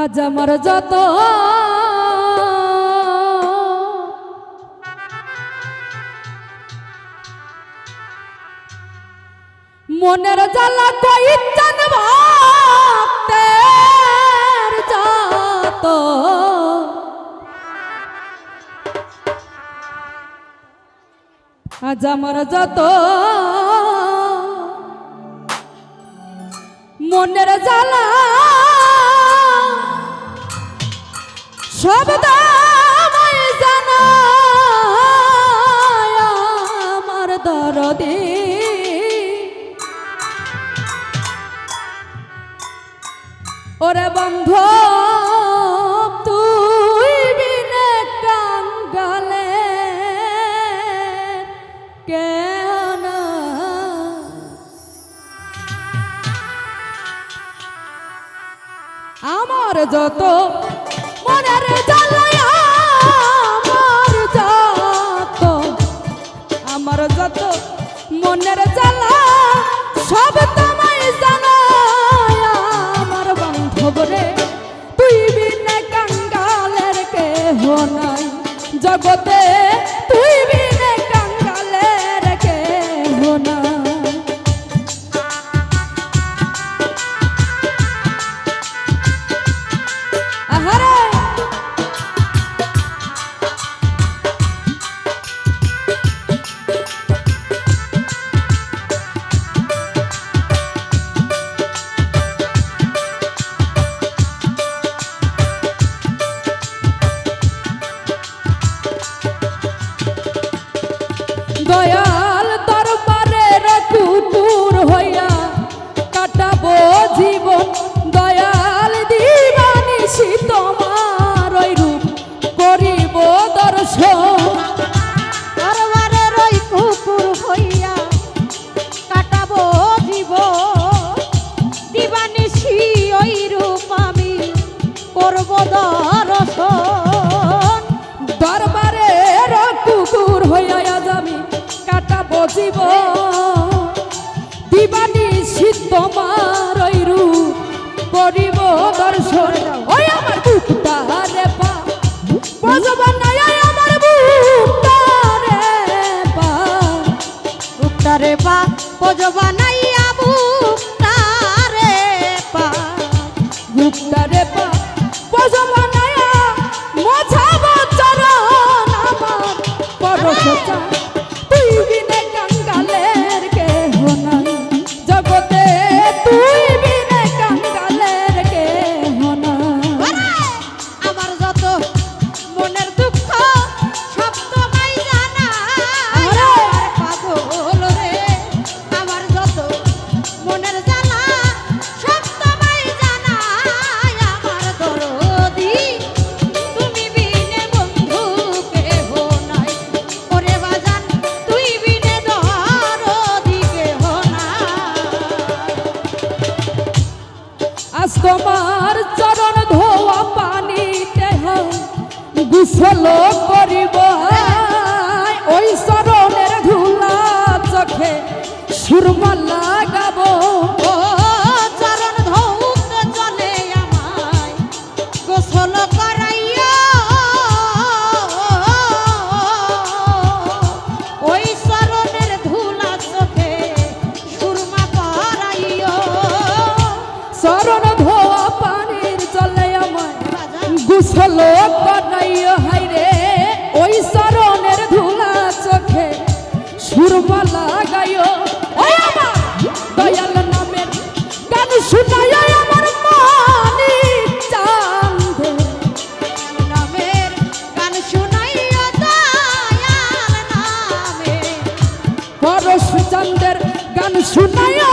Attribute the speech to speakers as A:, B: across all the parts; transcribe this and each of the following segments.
A: আজ আমার যত মনের জ্বালা কই যত। আজ আমার যত মনের জ্বালা জানা আমার দরদে। ওরে বন্ধ তুই বিনে কাঙ্গালে কেন আমার যত মনের জ্বালা সব তোমায় জানায় আমার বান্ধব রে। তুই বিনে কাঙ্গালের কেহ নাই জগতে জীবন দিবানিসি তোমার ওই রূপ করিব দর্শন। আজ তোমার চরণ ধোয়া পানিতে গুসল করিব। ওই চরণের ধুলা চোখে সুরমা লাগাবো
B: করাইও
A: হাইরে ওই চরণের ধুলা চোখে সুরমা লাগাইও ওই আমার দয়াল নামের গান শুনাই আমার মানি
B: শুনাইও দয়াল নামে।
A: পরশ চান্দের গান শুনাইয়া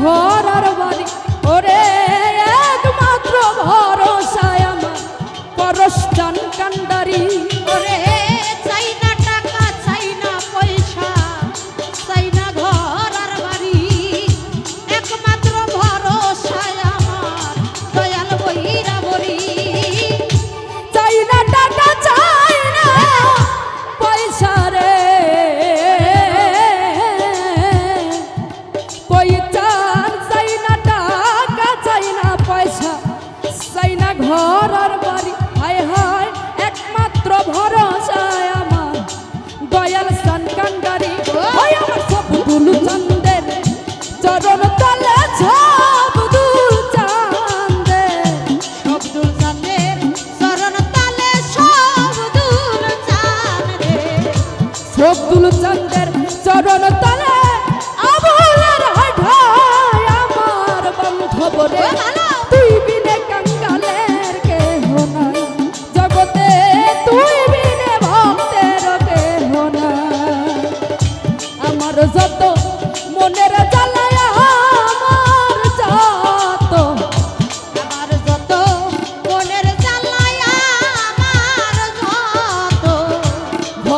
A: Whoa.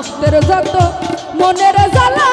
A: ভক্তের যত মনের জ্বালা।